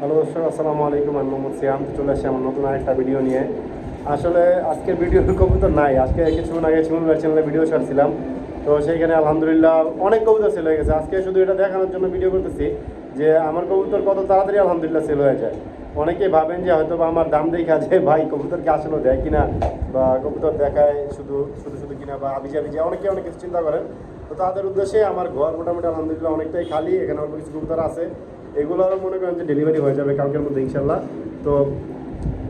Hello দর্শক আসসালামু আলাইকুম আমি মোহাম্মদ সিয়াম চলে আসি আমার নতুন আরেকটা ভিডিও নিয়ে। আসলে আজকের ভিডিও কবুতর নাই। আজকে কিছুক্ষণ আগে শিমুল ভাই চ্যানেলে ভিডিও ছাড়ছিলাম। তো সেইখানে আলহামদুলিল্লাহ অনেক কবুতর সেল হয়ে গেছে। আজকে শুধু এটা দেখানোর জন্য ভিডিও করতেছি যে আমার কবুতর কত তাড়াতাড়ি আলহামদুলিল্লাহ সেল হয়ে যায়। অনেকেই ভাবেন যে হয়তো বা আমার দাম দেখা যে ভাই কবুতরকে আসলে দেয় কিনা বা কবুতর দেখায় শুধু শুধু শুধু কিনা বা আবিজা আবিজা। অনেকে, অনেক কিছু চিন্তা করেন। তো তাদের উদ্দেশ্যে আমার ঘর মোটামুটি আলহামদুলিল্লাহ অনেকটাই খালি। এখানে অল্প কিছু কবুতর আছে। এগুলোরও মনে করেন যে ডেলিভারি হয়ে যাবে কালকের মধ্যে, ইনশাল্লাহ। তো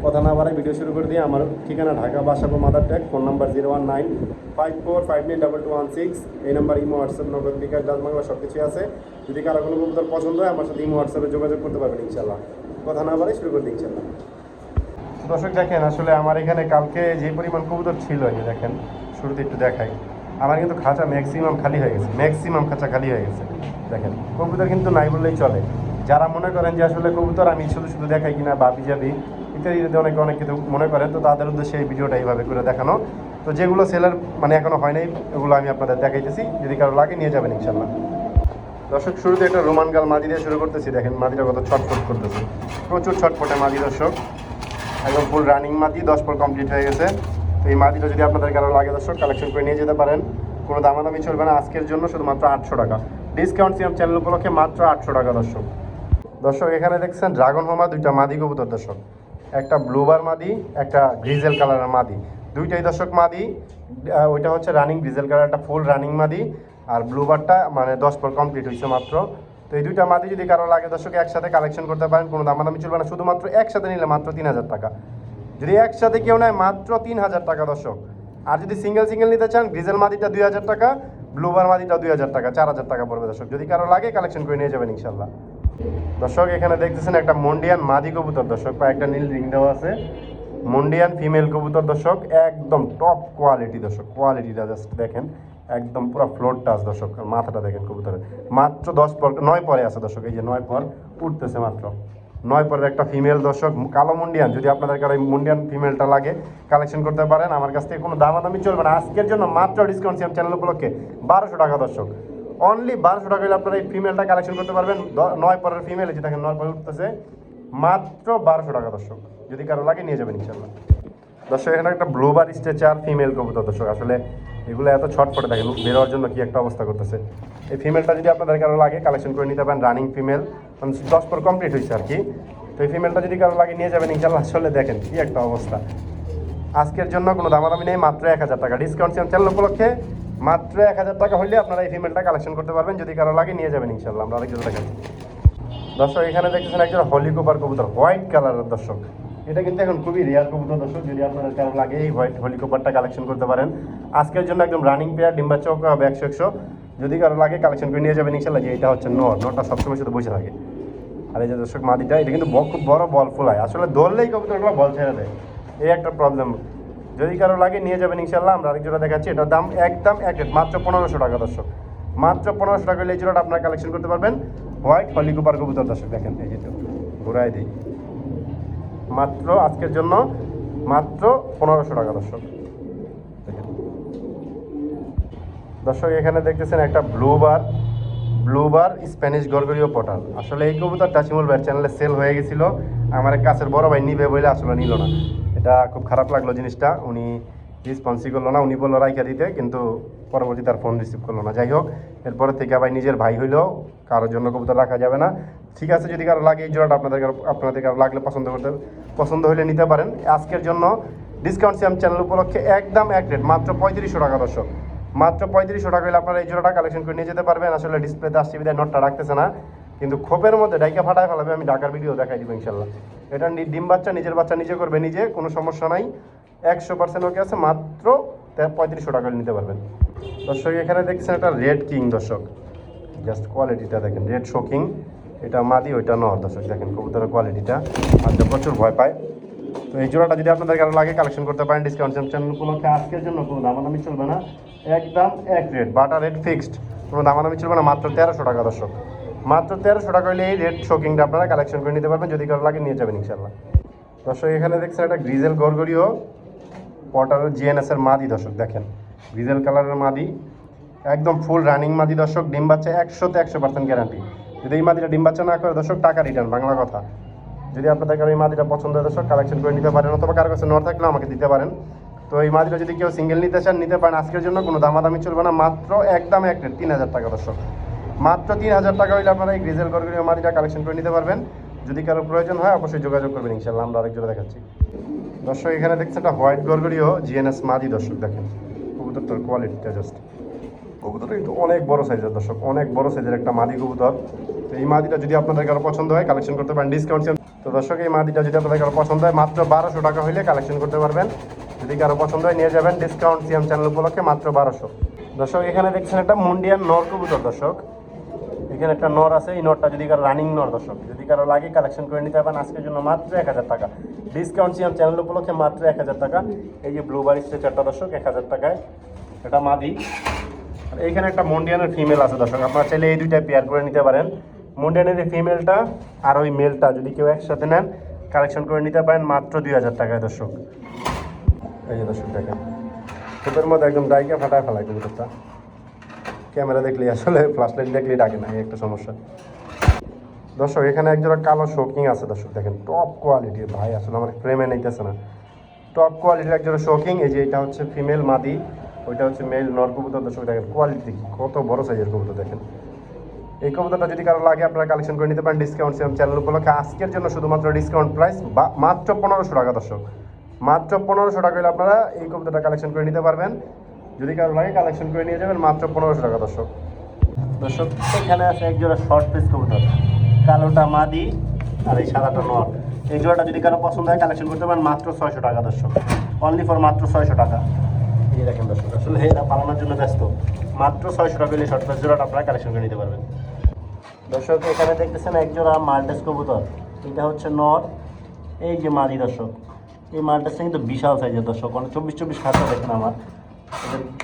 কথা না বাড়াই ভিডিও শুরু করে দিয়ে আমার ঠিকানা Dhaka Basabo Madartek phone number zero one nine five four five nine double two one six এই number imo WhatsApp Nagad bKash Dutch Bangla সব কিছুই আছে। যদি কারও কোনো কবুতর পছন্দ হয়, আমার সাথে ইমো হোয়াটসঅ্যাপে যোগাযোগ করতে পারবেন, ইনশাল্লাহ। কথা না বাড়াই শুরু করে দিই, ইনশাল্লাহ। দর্শক, দেখেন, আসলে আমার এখানে কালকে যে পরিমাণ কবুতর ছিল যে দেখেন, শুরুতে একটু দেখাই। আমার কিন্তু খাঁচা ম্যাক্সিমাম খালি হয়ে গেছে ম্যাক্সিমাম খাঁচা খালি হয়ে গেছে। দেখেন, কবুতর কিন্তু নাই বললেই চলে। যারা মনে করেন যে আসলে কবুতর আমি শুধু শুধু দেখাই কিনা বাবি যাবি ইত্যাদি ইত্যাদি অনেকে, অনেক কিছু মনে করেন তো তাদের উদ্দেশ্যে এই ভিডিওটা এইভাবে করে দেখানো। তো যেগুলো সেলার মানে এখনও হয় নাই, ওগুলো আমি আপনাদের দেখাইতেছি। যদি কারও লাগে নিয়ে যাবেন ইনশাল্লাহ দর্শক, শুরুতে একটা রোমান গাল মাদি দিয়ে শুরু করতেছি। দেখেন মাদিটা কত ছটফট করতেছে। প্রচুর ছটফটে মাদি, দর্শক। একদম ফুল রানিং মাদি, দশ পর কমপ্লিট হয়ে গেছে। তো এই মাদিটা যদি আপনাদের কারও লাগে, দর্শক কালেকশন করে নিয়ে যেতে পারেন। কোনো দামাদামি চলবে না। আজকের জন্য শুধুমাত্র আটশো টাকা। ডিসকাউন্ট সিএম চ্যানেল উপলক্ষে মাত্র আটশো টাকা, দর্শক। দর্শক, এখানে দেখছেন ড্রাগন হোমা দুইটা মাদি কবুতর দর্শক। একটা ব্লুবার মাদি, একটা গ্রিজেল কালারের মাদি। দুইটাই দর্শক মাদি ওইটা হচ্ছে রানিং গ্রিজেল কালার, একটা ফুল রানিং মাদি, আর ব্লুবারটা মানে দশ পর কমপ্লিট হয়েছে মাত্র। তো এই দুইটা মাদি যদি কারও লাগে দর্শক, একসাথে কালেকশন করতে পারেন, কোনো দামাদামি চলবে না, শুধুমাত্র একসাথে নিলে মাত্র তিন হাজার টাকা। যদি একসাথে কেউ নেয় মাত্র তিন হাজার টাকা দর্শক। আর যদি সিঙ্গেল সিঙ্গেল নিতে চান, গ্রিজেল মাদিটা দুই হাজার টাকা ব্লুবার মাদিটা দুই হাজার টাকা, চার হাজার টাকা পড়বে দর্শক। যদি কারও লাগে কালেকশন করে নিয়ে যাবেন ইনশাল্লাহ। দর্শক, এখানে দেখতেছেন একটা মন্ডিয়ান মাদি কবুতর দর্শক বা একটা নীল রিং দেওয়া আছে। মন্ডিয়ান ফিমেল কবুতর দর্শক, একদম টপ কোয়ালিটি দর্শক কোয়ালিটিটা জাস্ট দেখেন, একদম পুরো ফ্লোর টাচ দর্শক মাথাটা দেখেন কবুতরের। মাত্র দশ পর, নয় পরে আছে দর্শক, এই যে নয় পর উঠতেছে মাত্র। নয় পরের একটা ফিমেল দর্শক, কালো মুন্ডিয়ান, যদি আপনাদের কারও এই মুন্ডিয়ান ফিমেলটা লাগে কালেকশন করতে পারেন, আমার কাছ থেকে কোনো দামাদামি চলবে না। আজকের জন্য মাত্র ডিসকাউন্ট সিএম চ্যানেল উপলক্ষে বারোশো টাকা দর্শক। অনলি বারোশো টাকা হলে আপনারা এই ফিমেলটা কালেকশন করতে পারবেন। নয় পরের ফিমেল যে দেখেন নয় পরে উঠতেছে। মাত্র বারোশো টাকা, দর্শক। যদি কারও লাগে নিয়ে যাবেন ইনশাল্লাহ দর্শক, এখানে একটা ব্লুবার স্ট্রেচার ফিমেল কবুতর, দর্শক। আসলে এগুলো এত ছটফটে দেখেন, বেরোয়ার জন্য কি একটা অবস্থা করতেছে। এই ফিমেলটা যদি আপনাদের কারও লাগে কালেকশন করে নিতে পারেন রানিং ফিমেল মানে দশ পর কমপ্লিট হয়েছে আর কি। তো এই ফিমেলটা যদি কারও লাগে নিয়ে যাবেন ইনশাল্লাহ আসলে দেখেন কি একটা অবস্থা। আজকের জন্য কোনো দামাদামি নেই, মাত্র এক হাজার টাকা। ডিসকাউন্ট চ্যানেল উপলক্ষে মাত্র এক হাজার টাকা হলে আপনারা এই ফিমেলটা কালেকশন করতে পারবেন, যদি কারও লাগে নিয়ে যাবেন ইনশাল্লাহ আমরা আরেকজন দেখেন দর্শক, এখানে দেখতেছেন একজন হলিকোপার কবুতর হোয়াইট কালারের দর্শক। এটা কিন্তু এখন খুবই রেয়ার কবুতর দর্শক, যদি আপনাদের কারও লাগে এই হোয়াইট হলি হলিকোপারটা কালেকশন করতে পারেন। আজকের জন্য একদম রানিং পেয়ার ডিম্বা চৌক হবে একশো একশো। যদি কারও লাগে কালেকশন করে নিয়ে যাবেন ইনশাল্লাহ যে এটা হচ্ছে নর, নরটা সবসময় শুধু বসে থাকে। আর এই যে দর্শক, মাদিটা, এটা কিন্তু খুব বড় বল ফুলায়। আসলে ধরলেই কবুতরগুলো বল ছেড়ে দেয়। এই একটা প্রবলেম যদি কারও লাগে নিয়ে যাবেন ইনশাল্লাহ আমরা আরেক জোড়া দেখাচ্ছি। এটার দাম একদম এক মাত্র পনেরোশো টাকা দর্শক। মাত্র পনেরোশো টাকা হলে এই জোড়াটা আপনারা কালেকশন করতে পারবেন। হোয়াইট হলিকুপার কবুতর দর্শক দেখেন এই যে তো, ঘুরাই দিই। মাত্র আজকের জন্য মাত্র পনেরোশো টাকা দর্শক। দর্শক এখানে দেখতেছেন একটা blue bar blue bar Spanish গরগরীয় পটাল আসলে এই কবুতরটা শিমুল ভাইয়ের চ্যানেলে সেল হয়ে গেছিল। আমার কাছের বড় ভাই নিবে বলে আসলে নিল না। এটা খুব খারাপ লাগল জিনিসটা। উনি রেসপন্সই করল না, উনি বলল রাইখা দিতে, কিন্তু পরবর্তী তার ফোন রিসিভ করল না। যাই হোক এরপরে থেকে আবার নিজের ভাই হইলেও কারোর জন্য কবুতর রাখা যাবে না। ঠিক আছে, যদি কারও লাগে এই জোড়াটা আপনাদের আপনাদের কারও লাগলে পছন্দ করতে, পছন্দ হলে নিতে পারেন। আজকের জন্য ডিসকাউন্ট সিএম চ্যানেল উপলক্ষে একদম এক রেট মাত্র পঁয়ত্রিশশো টাকা দর্শক। মাত্র পঁয়ত্রিশশো টাকা হলে আপনারা এই জোড়াটা কালেকশন করে নিয়ে যেতে পারবেন। আসলে ডিসপ্লেতে আসছে বিদায় নোটটা রাখতেছে না। কিন্তু খোপের মধ্যে ডাইকা ফাটায় ফেলাবে, আমি ঢাকার ভিডিও দেখাই দিব ইনশাল্লাহ। এটা ডিম বাচ্চা, নিজের বাচ্চা নিজে করবে নিজে, কোনো সমস্যা নাই। একশো পার্সেন্ট ওকে আছে, মাত্র পঁয়ত্রিশশো টাকা নিতে পারবেন। দর্শক, এখানে দেখছেন একটা রেড কিং দর্শক। জাস্ট কোয়ালিটিটা দেখেন রেড শোকিং এটা মাদি, ওইটা নর, দর্শক, দেখেন কবুতরের কোয়ালিটিটা যা প্রচুর ভয় পায়। তো এই জোড়াটা যদি আপনাদের কারও লাগে কালেকশন করতে পারেন ডিসকাউন্ট চ্যানেল উপলক্ষে আজকের জন্য কোনো দামাদামি চলবে না। একদম এক রেট বাটা রেট ফিক্সড কোনো দামাদামি চলবে না, মাত্র তেরোশো টাকা, দর্শক। মাত্র তেরোশো টাকা হলে এই রেড শোকিংটা আপনারা কালেকশন করে নিতে পারবেন, যদি কারও লাগে নিয়ে যাবেন ইনশাল্লাহ দর্শক, এখানে দেখছেন একটা গ্রিজেল গরগরিও পটারের জিএনএস এর মাদি, দর্শক দেখেন। গ্রিজেল কালারের মাদি, একদম ফুল রানিং মাদি, দর্শক, ডিম বাচ্চা একশোতে একশো পার্সেন্ট গ্যারান্টি যদি এই মাদিটা ডিম বাচ্চা না করে, দর্শক, টাকা রিটার্ন বাংলা কথা। যদি আপনাদের কারও এই মাদিটা পছন্দ হয়, দর্শক কালেকশন করে নিতে পারেন, অথবা কারও কাছে নর থাকলে আমাকে দিতে পারেন। তো এই মাদিটা যদি কেউ সিঙ্গেল নিতে চান, নিতে পারেন, আজকের জন্য কোনো দামাদামি চলবে না, মাত্র একদম এক রেট তিন হাজার টাকা, দর্শক। মাত্র তিন হাজার টাকা হইলে আপনারা এই গ্রিজেল গরগরিও মাদিটা কালেকশন করে নিতে পারবেন। যদি কারও প্রয়োজন হয়, অবশ্যই যোগাযোগ করবেন ইনশাল্লাহ আমরা আরেক দেখাচ্ছি। দর্শক, এখানে দেখছেন একটা হোয়াইট গরগরিও জিএনএস মাদি দর্শক দেখেন। কবুতরটার কোয়ালিটিটা জাস্ট কবুতরটা কিন্তু অনেক বড় সাইজের দর্শক, অনেক বড় সাইজের একটা মাদি কবুতর। তো এই মাদিটা যদি আপনাদের কারও পছন্দ হয় কালেকশন করতে পারেন ডিসকাউন্ট তো দর্শক, এই মাদিটা যদি আপনাদের কারও পছন্দ হয়, মাত্র বারোশো টাকা হলে কালেকশন করতে পারবেন। যদি কারও পছন্দ হয়, নিয়ে যাবেন ডিসকাউন্ট সিএম চ্যানেল উপলক্ষে মাত্র বারোশো। দর্শক, এখানে দেখছেন একটা মুন্ডিয়ান নর কবুতর, দর্শক। এখানে একটা নর আছে, এই নরটা যদি কারও রানিং নর, দর্শক, যদি কারও লাগে কালেকশন করে নিতে পারেন, আজকের জন্য মাত্র এক হাজার টাকা। ডিসকাউন্ট সিএম চ্যানেল উপলক্ষে মাত্র এক হাজার টাকা। এই যে ব্লুবারি স্ট্রেচারটা দর্শক, এক হাজার টাকায়। এটা মাদি। আর এইখানে একটা মন্ডিয়ানের ফিমেল আছে, দর্শক, আপনারা চাইলে এই দুইটা পেয়ার করে নিতে পারেন। মন্ডিয়ানের এই ফিমেলটা আর ওই মেলটা যদি কেউ একসাথে নেন কালেকশন করে নিতে পারেন মাত্র দুই হাজার টাকায়, দর্শক। এই যে দর্শক, দেখেন। তোদের মধ্যে একদম ডাইকে ফাটায় ফেলায় কবুতরটা। ক্যামেরা দেখলে আসলে ফ্ল্যাশ লাইট দেখলেই ডাকে না একটা সমস্যা। দর্শক, এখানে একজোড়া কালো শোকিং আছে, দর্শক দেখেন টপ কোয়ালিটির ভাই, আসলে আমার ফ্রেমে নিতেছে না। টপ কোয়ালিটির একজোড়া শোকিং এই যে এটা হচ্ছে ফিমেল মাদি, ওইটা হচ্ছে মেল নর কবুতর, দর্শক দেখেন কোয়ালিটি কত বড় সাইজের কবুতর দেখেন। এই কবুতরটা যদি কারও লাগে, আপনারা কালেকশন করে নিতে পারেন ডিসকাউন্ট সেম চ্যানেল উপলক্ষে। আজকের জন্য শুধুমাত্র ডিসকাউন্ট প্রাইস বা মাত্র পনেরোশো টাকা, দর্শক। মাত্র পনেরোশো টাকা হলে আপনারা এই কবুতরটা কালেকশন করে নিতে পারবেন। যদি কারও লাগে কালেকশন করে নিয়ে যাবেন মাত্র পনেরোশো টাকা, দর্শক। দর্শক, এখানে আছে এক জোড়া শর্ট পিস কবুতর। কালোটা মাদি আর এই সাদাটা নর। এই জোড়াটা যদি কারও পছন্দ হয় কালেকশন করতে পারেন মাত্র ছয়শো টাকা, দর্শক। অনলি ফর মাত্র ছয়শো টাকা। এই দেখেন দর্শক, আসলে এটা পালানোর জন্য ব্যস্ত। মাত্র ছয়শো টাকা হলে শর্ট পিস জোড়াটা আপনারা কালেকশন করে নিতে পারবেন। দর্শক, এখানে দেখতেছেন এক জোড়া মাল্টাস কবুতর। এটা হচ্ছে নর। এই যে মাদি দর্শক, এই মাল্টাসটা কিন্তু বিশাল সাইজের দর্শক। অনেক চব্বিশ চব্বিশ খাতা দেখেন আমার।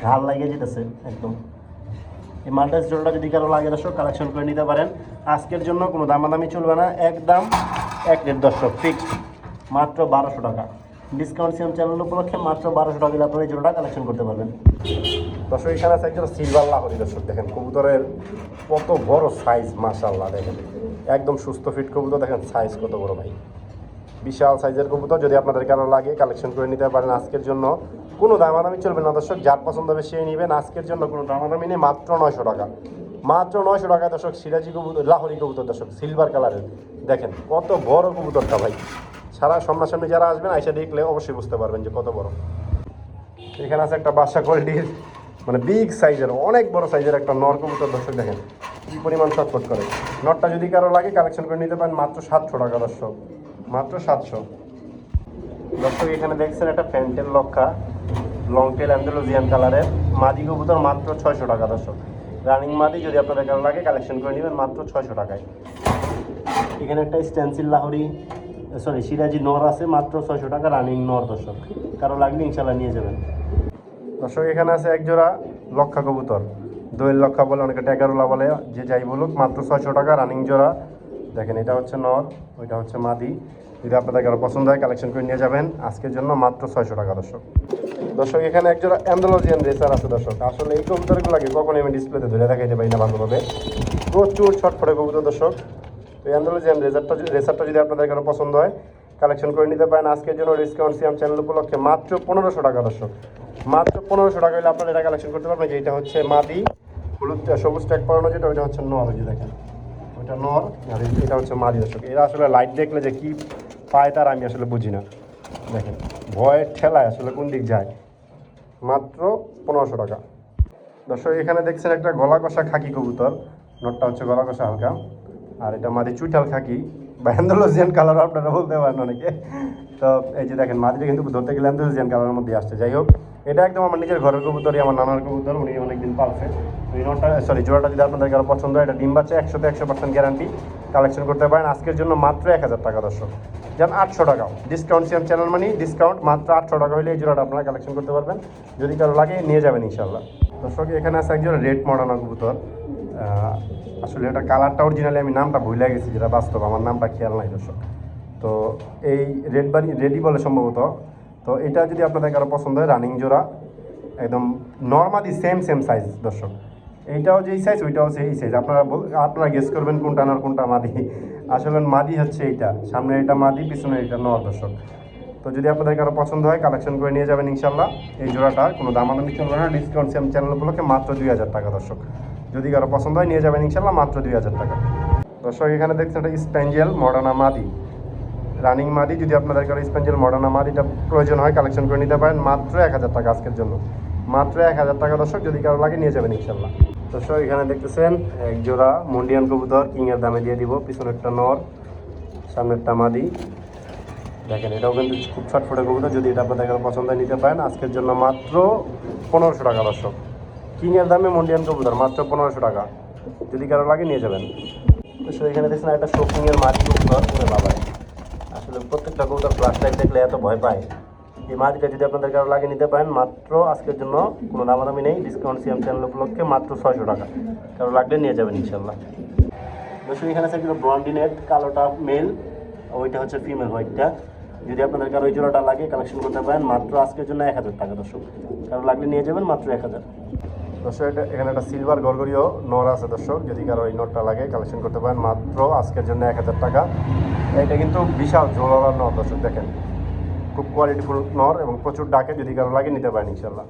ঘাল লাগিয়ে যেতেছে একদম। এই মাল্টাস জোড়াটা যদি কারও লাগে দর্শক কালেকশন করে নিতে পারেন। আজকের জন্য কোনো দামাদামি চলবে না, একদম এক রেট দর্শক ফিক্সড মাত্র বারোশো টাকা। ডিসকাউন্ট সিএম চ্যানেল উপলক্ষে মাত্র বারোশো টাকা আপনারা এই জোড়াটা কালেকশন করতে পারবেন। দর্শক, এখানে আছে একজন সিলভার লাহরি দর্শক, দেখেন কবুতরের কত বড় সাইজ মাশাল্লাহ দেখেন। একদম সুস্থ ফিট কবুতর, দেখেন সাইজ কত বড় ভাই। বিশাল সাইজের কবুতর যদি আপনাদের কারও লাগে কালেকশন করে নিতে পারেন আজকের জন্য। কোনো দামাদামি চলবে না দর্শক, যার পছন্দ হবে সেই নেবেন। আজকের জন্য কোনো দামাদামি নেই, মাত্র নয়শো টাকা। মাত্র নয়শো টাকা দর্শক, সিরাজি কবুতর, লাহরি কবুতর দর্শক সিলভার কালারের দেখেন, কত বড় কবুতরটা ভাই। সারা সামনাসামনি যারা আসবেন, আইসা দেখলে অবশ্যই বুঝতে পারবেন যে কত বড়। এখানে আছে একটা বাসা কোয়ালিটির মানে বিগ সাইজের অনেক বড় সাইজের একটা নর কবুতর দর্শক, দেখেন। কী পরিমাণ ছটফট করে। নটটা যদি কারও লাগে কালেকশন করে নিতে পারেন, মাত্র সাতশো টাকা দর্শক। মাত্র সাতশো। দর্শক, এখানে দেখছেন একটা ফ্যান্টেল লক্ষা লং টেল অ্যান্ডালোজিয়ান কালারের মাদি কবুতর মাত্র ছয়শো টাকা, দর্শক। রানিং মাদি, যদি আপনাদের কারও লাগে কালেকশন করে নেবেন মাত্র ছয়শো টাকায়। এখানে একটা স্ট্যান্সিল লাহরি সরি সিরাজি নর আছে, মাত্র ছয়শো টাকা রানিং নর, দর্শক। কারও লাগলে ইনশাল্লাহ নিয়ে যাবেন। দর্শক, এখানে আছে এক জোড়া লক্ষা কবুতর। দোয়েল লক্ষা বলে, অনেকে ট্যাগারোলা বলে, যে যাই বলুক, মাত্র ছয়শো টাকা রানিং জোড়া। দেখেন, এটা হচ্ছে নর ওইটা হচ্ছে মাদি। যদি আপনাদের কারও পছন্দ হয় কালেকশন করে নিয়ে যাবেন। আজকের জন্য মাত্র ছয়শো টাকা, দর্শক। দর্শক, এখানে এক জোড়া অ্যান্ডোলজিয়ান রেসার আছে, দর্শক। আসলে এই কবুতরগুলোকে কখনই আমি ডিসপ্লেতে ধরে দেখাইতে পারি না ভালোভাবে প্রচুর ছটফটে কবুতর, দর্শক। তো অ্যান্ডোলজিয়ান রেজারটা রেসারটা যদি আপনাদের কারও পছন্দ হয় কালেকশন করে নিতে পারেন। আজকের জন্য ডিসকাউন্ট সিএম চ্যানেল উপলক্ষে মাত্র পনেরোশো টাকা, দর্শক। মাত্র পনেরোশো টাকা হলে আপনারা এটা কালেকশন করতে পারবেন যেটা হচ্ছে মাদি। হলুদ সবুজ ট্যাগ পরানো যেটা, ওইটা হচ্ছে যে দেখেন। ওইটা নর, আর এটা হচ্ছে মাদি দর্শক। এরা আসলে লাইট দেখলে যে কি পায় তার আমি আসলে বুঝি না। দেখেন ভয়ের ঠেলায় আসলে কোন দিক যায়? মাত্র পনেরোশো টাকা। দর্শক, এখানে দেখছেন একটা গলা কষা খাকি কবুতর। নটটা হচ্ছে গলা কষা হালকা। আর এটা মাদি চুইটাল খাকি। বা অ্যান্ডোলজিয়ান কালার আপনারা বলতে পারেন অনেকে। তো এই যে দেখেন মাদিটা কিন্তু ধরতে গেলে অ্যান্ডোলজিয়ান কালারের মধ্যে আসছে। যাই হোক, এটা একদম আমার নিজের ঘরের কবুতরই, আমার নানার কবুতর, উনি অনেকদিন পালছে। এই সরি জোড়াটা যদি আপনাদের কারও পছন্দ হয়, এটা ডিম বাচ্চা, একশোতে একশো পার্সেন্ট গ্যারান্টি কালেকশন করতে পারেন। আজকের জন্য মাত্র এক হাজার টাকা, দর্শক। যেন, আটশো টাকা discount CM channel money discount মাত্র আটশো টাকা হলে এই জোড়াটা আপনারা কালেকশন করতে পারবেন। যদি কারও লাগে, নিয়ে যাবেন ইনশাল্লাহ দর্শক, এখানে আছে একজন রেড মডানা কবুতর। আসলে এটা কালারটা অরিজিনালি আমি নামটা ভুলে গেছি, যেটা বাস্তব, আমার নামটা খেয়াল নাই দর্শক। তো এই রেড বাড়ি রেডি বলে সম্ভবত। তো এটা যদি আপনাদের কারও পছন্দ হয় রানিং জোড়া, একদম নর্মালি সেম সেম সাইজ দর্শক। এইটাও যেই সাইজ ওইটাও সেই সাইজ আপনারা আপনারা গেস করবেন কোনটা না কোনটা মাদি। আসলে মাদি হচ্ছে এইটা। সামনে এটা মাদি, পিছনে এটা নর, দর্শক। তো যদি আপনাদের কারও পছন্দ হয় কালেকশন করে নিয়ে যাবেন ইনশাল্লাহ এই জোড়াটা কোনো দামাদামি চলবে না ডিসকাউন্ট সেম চ্যানেল উপলক্ষে মাত্র দুই হাজার টাকা, দর্শক। যদি কারও পছন্দ হয়, নিয়ে যাবেন ইনশাল্লাহ মাত্র দুই হাজার টাকা। দর্শক, এখানে দেখছেন এটা স্প্যাঞ্জেল মডার্না মাদি। রানিং মাদি, যদি আপনাদের কারও স্পেঞ্জেল মডার্না মাদিটা প্রয়োজন হয়, কালেকশন করে নিতে পারেন, মাত্র এক হাজার টাকা আজকের জন্য। মাত্র এক হাজার টাকা দর্শক, যদি কারও লাগে, নিয়ে যাবেন ইনশাল্লাহ। দর্শক, এখানে দেখতেছেন, এক জোড়া মন্ডিয়ান কবুতর, কিংয়ের দামে দিয়ে দিব পিছনেরটা নর, সামনেরটা মাদি। দেখেন, এটাও কিন্তু খুব ছটফটে কবুতর, যদি এটা আপনাদের পছন্দ নিতে পারেন। আজকের জন্য মাত্র পনেরোশো টাকা দর্শক। কিংয়ের দামে মন্ডিয়ান কবুতর, মাত্র পনেরোশো টাকা। যদি কারও লাগে নিয়ে যাবেন। তো এখানে দেখছেন একটা শোকিংয়ের মাদি কবুতর বাবায় আসলে প্রত্যেকটা কবুতর লাইট দেখলে এত ভয় পায়। এই মাটিটা যদি আপনাদের কারও লাগে নিতে পারেন, মাত্র আজকের জন্য কোনো দামাদামি নেই। ডিসকাউন্ট সিএম চ্যানেল উপলক্ষে মাত্র ছয়শো টাকা। কারও লাগলে নিয়ে যাবেন ইনশাল্লাহ দর্শক এখানে আছে কিন্তু ব্রন্ডিনেট কালোটা মেল ওইটা হচ্ছে ফিমেল হোয়াইটটা যদি আপনাদের কারও ওই জোড়াটা লাগে কালেকশন করতে পারেন, মাত্র আজকের জন্য এক হাজার টাকা দর্শক। কারও লাগলে নিয়ে যাবেন, মাত্র এক হাজার। দর্শক, এটা এখানে একটা সিলভার গরগরিও নর আছে দর্শক, যদি কারও এই নরটা লাগে কালেকশন করতে পারেন। মাত্র আজকের জন্য এক হাজার টাকা। এটা কিন্তু বিশাল জোড়ার নর দর্শক, দেখেন। খুব কোয়ালিটিফুল নর এবং প্রচুর ডাকে যদি কারও লাগে, নিতে পারেন ইনশাল্লাহ